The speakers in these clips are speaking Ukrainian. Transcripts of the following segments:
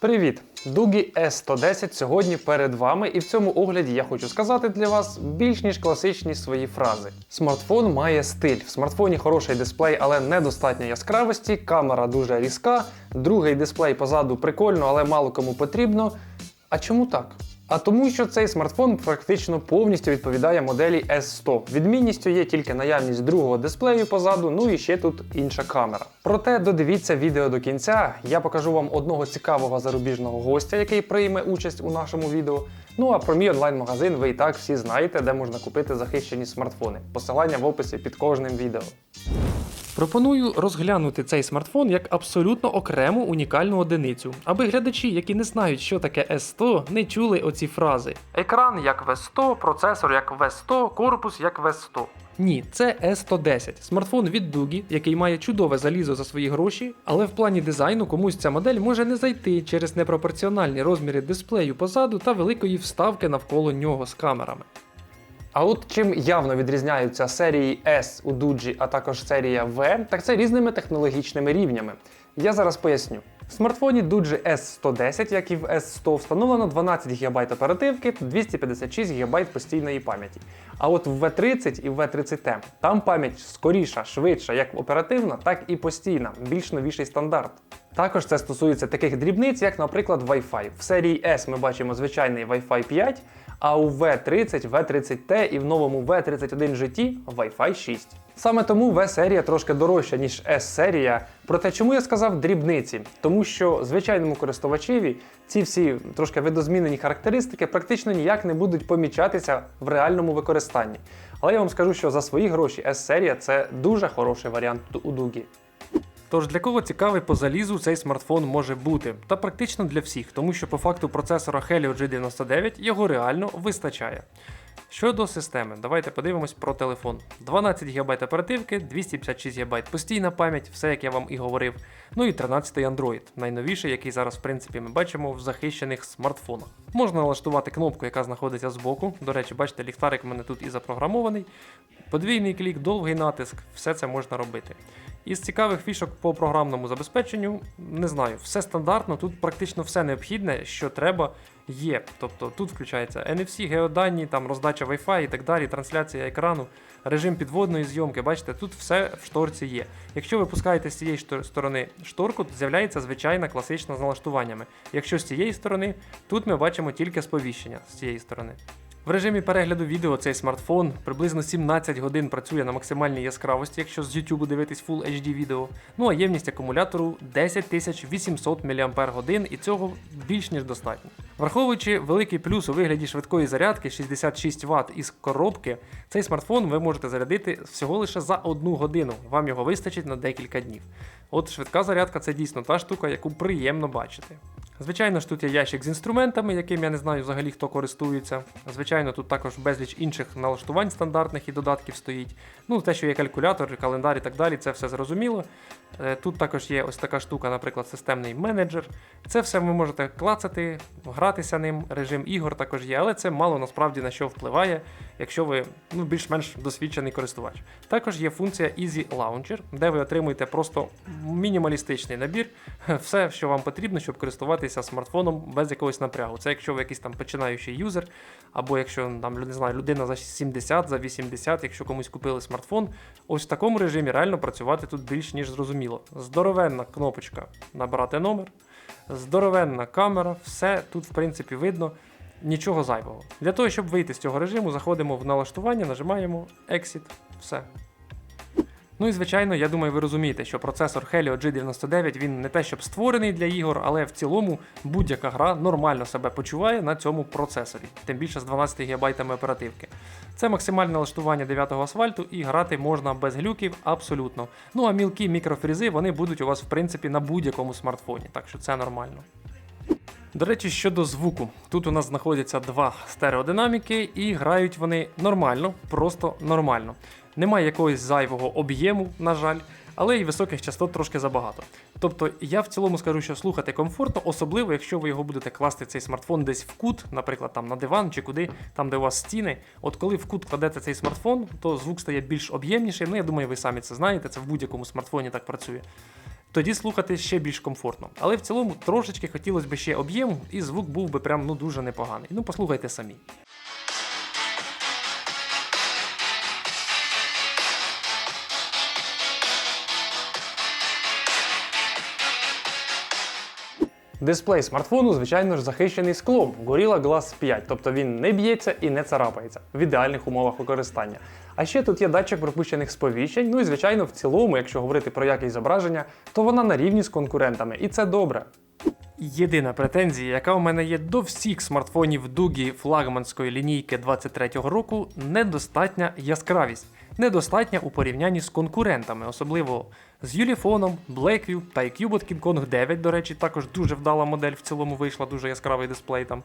Привіт! Дугі S110 сьогодні перед вами, і в цьому огляді я хочу сказати для вас більш ніж класичні свої фрази. Смартфон має стиль. В смартфоні хороший дисплей, але недостатньо яскравості, камера дуже різка, другий дисплей позаду прикольно, але мало кому потрібно. А чому так? А тому, що цей смартфон практично повністю відповідає моделі S100. Відмінністю є тільки наявність другого дисплею позаду, ну і ще тут інша камера. Проте додивіться відео до кінця. Я покажу вам одного цікавого зарубіжного гостя, який прийме участь у нашому відео. Ну а про мій онлайн-магазин ви і так всі знаєте, де можна купити захищені смартфони. Посилання в описі під кожним відео. Пропоную розглянути цей смартфон як абсолютно окрему унікальну одиницю, аби глядачі, які не знають, що таке S100, не чули оці фрази. Екран як V100, процесор як V100, корпус як V100. Ні, це S110, смартфон від Дугі, який має чудове залізо за свої гроші, але в плані дизайну комусь ця модель може не зайти через непропорціональні розміри дисплею позаду та великої вставки навколо нього з камерами. А от чим явно відрізняються серії S у Дуджі, а також серія V, так це різними технологічними рівнями. Я зараз поясню. В смартфоні Duji S110, як і в S100, встановлено 12 ГБ оперативки та 256 ГБ постійної пам'яті. А от в V30 і в V30T там пам'ять скоріша, швидша, як оперативна, так і постійна, більш новіший стандарт. Також це стосується таких дрібниць, як, наприклад, Wi-Fi. В серії S ми бачимо звичайний Wi-Fi 5, а у V30, V30T і в новому V31 GT Wi-Fi 6. Саме тому V-серія трошки дорожча, ніж S-серія. Проте чому я сказав дрібниці? Тому що звичайному користувачеві ці всі трошки видозмінені характеристики практично ніяк не будуть помічатися в реальному використанні. Але я вам скажу, що за свої гроші S-серія це дуже хороший варіант у Дугі. Тож для кого цікавий по залізу цей смартфон може бути? Та практично для всіх, тому що по факту процесора Helio G99 його реально вистачає. Щодо системи, давайте подивимось про телефон. 12 ГБ оперативки, 256 ГБ постійна пам'ять, все як я вам і говорив. Ну і 13 Android, найновіший, який зараз в принципі ми бачимо в захищених смартфонах. Можна налаштувати кнопку, яка знаходиться збоку. До речі, бачите, ліхтарик у мене тут і запрограмований. Подвійний клік, довгий натиск, все це можна робити. Із цікавих фішок по програмному забезпеченню, не знаю, все стандартно, тут практично все необхідне, що треба, є. Тобто тут включається NFC, геодані, там роздача Wi-Fi і так далі, трансляція екрану, режим підводної зйомки. Бачите, тут все в шторці є. Якщо ви пускаєте з цієї сторони шторку, то з'являється звичайна класична з налаштуваннями. Якщо з цієї сторони, тут ми бачимо тільки сповіщення з цієї сторони. В режимі перегляду відео цей смартфон приблизно 17 годин працює на максимальній яскравості, якщо з YouTube дивитись Full HD відео. Ну а ємність акумулятору 10800 мАч, і цього більш ніж достатньо. Враховуючи великий плюс у вигляді швидкої зарядки 66 Вт із коробки, цей смартфон ви можете зарядити всього лише за одну годину. Вам його вистачить на декілька днів. От швидка зарядка це дійсно та штука, яку приємно бачити. Звичайно ж, тут є ящик з інструментами, яким я не знаю взагалі хто користується. Звичайно, тут також безліч інших налаштувань стандартних і додатків стоїть. Ну, те, що є калькулятор, календар і так далі, це все зрозуміло. Е, Тут також є ось така штука, наприклад, системний менеджер. Це все ви можете клацати, гратися ним, режим ігор також є, але це мало насправді на що впливає, якщо ви ну, більш-менш досвідчений користувач. Також є функція Easy Launcher, де ви отримуєте просто мінімалістичний набір, все, що вам потрібно, щоб користуватися смартфоном без якогось напрягу. Це якщо ви якийсь там починаючий юзер, або якщо там не знаю, людина за 70, за 80, якщо комусь купили смартфон, ось в такому режимі реально працювати тут більш ніж зрозуміло. Здоровенна кнопочка набрати номер, здоровенна камера, все тут в принципі видно. Нічого зайвого. Для того, щоб вийти з цього режиму, заходимо в налаштування, нажимаємо Exit, все. Ну і звичайно, я думаю, ви розумієте, що процесор Helio G99 він не те, щоб створений для ігор, але в цілому будь-яка гра нормально себе почуває на цьому процесорі, тим більше з 12 ГБ оперативки. Це максимальне налаштування 9-го асфальту і грати можна без глюків абсолютно. Ну а мілкі мікрофрізи вони будуть у вас в принципі на будь-якому смартфоні, так що це нормально. До речі, щодо звуку, тут у нас знаходяться два стереодинаміки, і грають вони нормально, просто нормально. Немає якогось зайвого об'єму, на жаль, але й високих частот трошки забагато. Тобто я в цілому скажу, що слухати комфортно, особливо якщо ви його будете класти цей смартфон десь в кут, наприклад, там на диван чи куди, там де у вас стіни. От коли в кут кладете цей смартфон, то звук стає більш об'ємніший. Ну я думаю, ви самі це знаєте, це в будь-якому смартфоні так працює. тоді слухати ще більш комфортно. Але в цілому трошечки хотілося б ще об'єму, і звук був би прям ну дуже непоганий. Ну послухайте самі. Дисплей смартфону, звичайно ж, захищений склом Gorilla Glass 5, тобто він не б'ється і не царапається в ідеальних умовах використання. А ще тут є датчик пропущених сповіщень. Ну і звичайно, в цілому, якщо говорити про якість зображення, то вона на рівні з конкурентами, і це добре. Єдина претензія, яка у мене є до всіх смартфонів Дугі флагманської лінійки 23-го року, недостатня яскравість. Недостатня у порівнянні з конкурентами, особливо з Юліфоном, Blackview та iCubot King Kong 9, до речі, також дуже вдала модель в цілому вийшла, дуже яскравий дисплей там.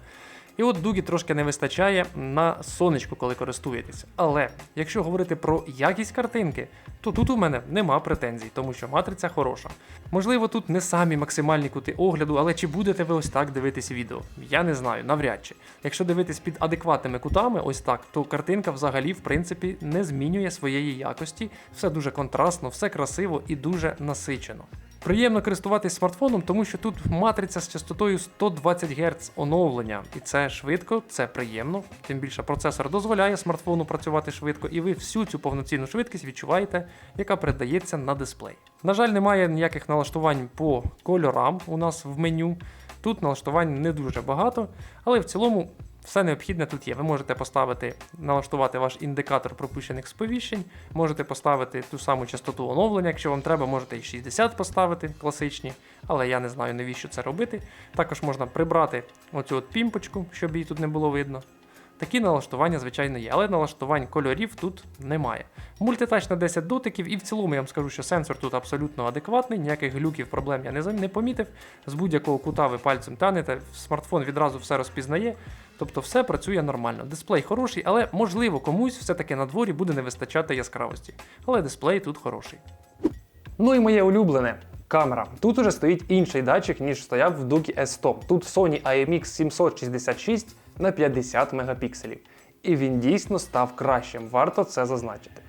І от дугі трошки не вистачає на сонечку, коли користуєтеся. Але якщо говорити про якість картинки, то тут у мене нема претензій, тому що матриця хороша. Можливо, тут не самі максимальні кути огляду, але чи будете ви ось так дивитись відео? Я не знаю, навряд чи. Якщо дивитись під адекватними кутами, ось так, то картинка взагалі, в принципі, не змінює своєї якості. Все дуже контрастно, все красиво і дуже насичено. Приємно користуватись смартфоном, тому що тут матриця з частотою 120 Гц оновлення, і це швидко, це приємно. Тим більше процесор дозволяє смартфону працювати швидко, і ви всю цю повноцінну швидкість відчуваєте, яка передається на дисплей. На жаль, немає ніяких налаштувань по кольорам у нас в меню. Тут налаштувань не дуже багато, але в цілому все необхідне тут є. Ви можете поставити, налаштувати ваш індикатор пропущених сповіщень, можете поставити ту саму частоту оновлення, якщо вам треба, можете і 60 поставити класичні, але я не знаю навіщо це робити. Також можна прибрати оцю от пімпочку, щоб її тут не було видно. Такі налаштування, звичайно, є, але налаштувань кольорів тут немає. Мультитач на 10 дотиків, і в цілому я вам скажу, що сенсор тут абсолютно адекватний, ніяких глюків, проблем я не, помітив. З будь-якого кута ви пальцем тянете, смартфон відразу все розпізнає. Тобто все працює нормально. Дисплей хороший, але можливо комусь все-таки на дворі буде не вистачати яскравості. Але дисплей тут хороший. Ну і моє улюблене камера. Тут уже стоїть інший датчик, ніж стояв в Duki S100. Тут Sony IMX 766 на 50 мегапікселів. І він дійсно став кращим, варто це зазначити.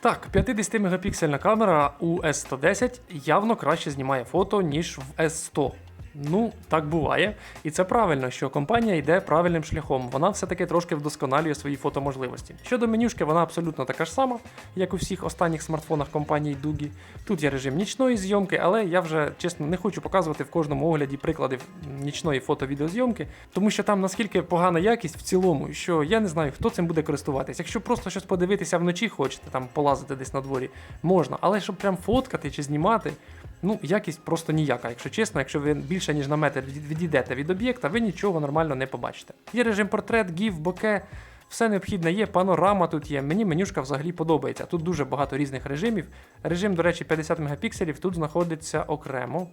Так, 50-мегапіксельна камера у S110 явно краще знімає фото, ніж в S100. Ну, так буває. І це правильно, що компанія йде правильним шляхом. Вона все-таки трошки вдосконалює свої фотоможливості. Щодо менюшки, вона абсолютно така ж сама, як у всіх останніх смартфонах компанії Дугі. Тут є режим нічної зйомки, але я вже чесно не хочу показувати в кожному огляді прикладів нічної фото-відеозйомки, тому що там наскільки погана якість в цілому, що я не знаю, хто цим буде користуватись. Якщо просто щось подивитися вночі, хочете там полазити десь на дворі, можна, але щоб прям фоткати чи знімати. Ну, якість просто ніяка, якщо чесно, якщо ви більше ніж на метр відійдете від об'єкта, ви нічого нормально не побачите. Є режим портрет, гіф, боке, все необхідне є, панорама тут є. Мені менюшка взагалі подобається. Тут дуже багато різних режимів. Режим, до речі, 50 мегапікселів тут знаходиться окремо.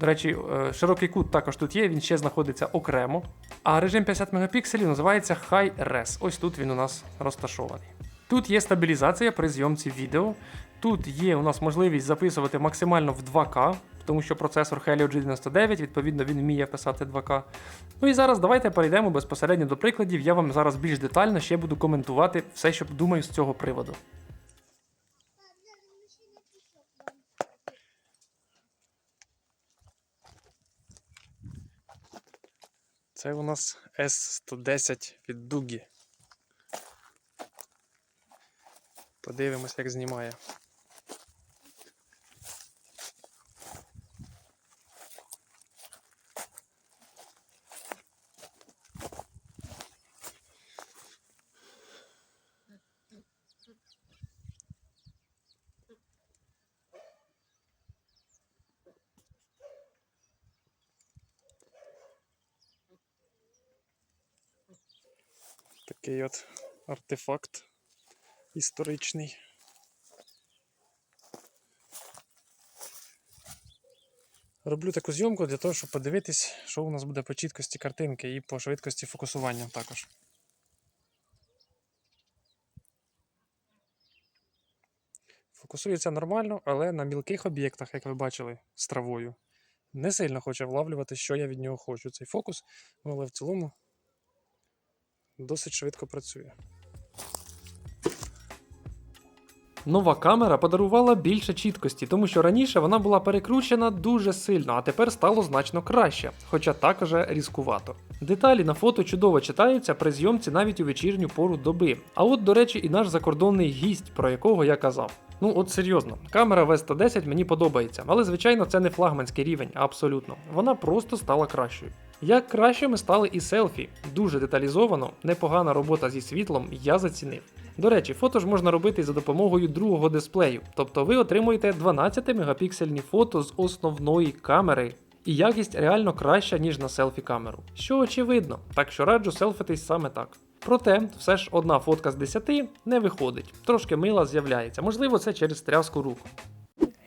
До речі, е, широкий кут також тут є, він ще знаходиться окремо. А режим 50 мегапікселів називається High Res. Ось тут він у нас розташований. Тут є стабілізація при зйомці відео. Тут є у нас можливість записувати максимально в 2К, тому що процесор Helio G99, відповідно, він вміє писати 2К. Ну і зараз давайте перейдемо безпосередньо до прикладів. Я вам зараз більш детально ще буду коментувати все, що думаю з цього приводу. Це у нас S110 від Дугі. Подивимось, як знімає. Такий от артефакт історичний. Роблю таку зйомку для того, щоб подивитись, що у нас буде по чіткості картинки і по швидкості фокусування також. Фокусується нормально, але на мілких об'єктах, як ви бачили, з травою, не сильно хоче влавлювати, що я від нього хочу. Цей фокус, ну, але в цілому досить швидко працює. Нова камера подарувала більше чіткості, тому що раніше вона була перекручена дуже сильно, а тепер стало значно краще, хоча також різкувато. Деталі на фото чудово читаються при зйомці навіть у вечірню пору доби. А от, до речі, і наш закордонний гість, про якого я казав. Ну от серйозно, камера V110 мені подобається, але звичайно це не флагманський рівень, абсолютно. Вона просто стала кращою. Як кращими стали і селфі. Дуже деталізовано, непогана робота зі світлом, я зацінив. До речі, фото ж можна робити за допомогою другого дисплею, тобто ви отримуєте 12-мегапіксельні фото з основної камери, і якість реально краща, ніж на селфі камеру. Що очевидно, так що раджу селфитись саме так. Проте, все ж одна фотка з 10 не виходить, трошки мила з'являється, можливо, це через тряску рук.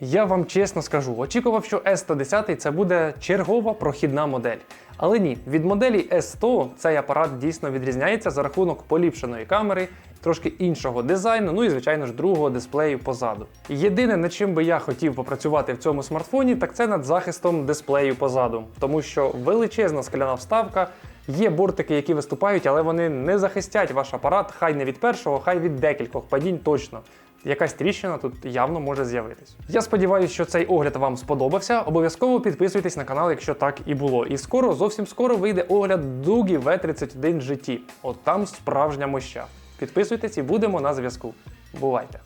Я вам чесно скажу, очікував, що S110 це буде чергова прохідна модель. Але ні, від моделі S100 цей апарат дійсно відрізняється за рахунок поліпшеної камери, трошки іншого дизайну, ну і звичайно ж другого дисплею позаду. Єдине, над чим би я хотів попрацювати в цьому смартфоні, так це над захистом дисплею позаду, тому що величезна скляна вставка. Є бортики, які виступають, але вони не захистять ваш апарат, хай не від першого, хай від декількох падінь точно. Якась тріщина тут явно може з'явитись. Я сподіваюся, що цей огляд вам сподобався. Обов'язково підписуйтесь на канал, якщо так і було. І скоро, зовсім скоро вийде огляд Дугі V31 GT. От там справжня моща. Підписуйтесь і будемо на зв'язку. Бувайте!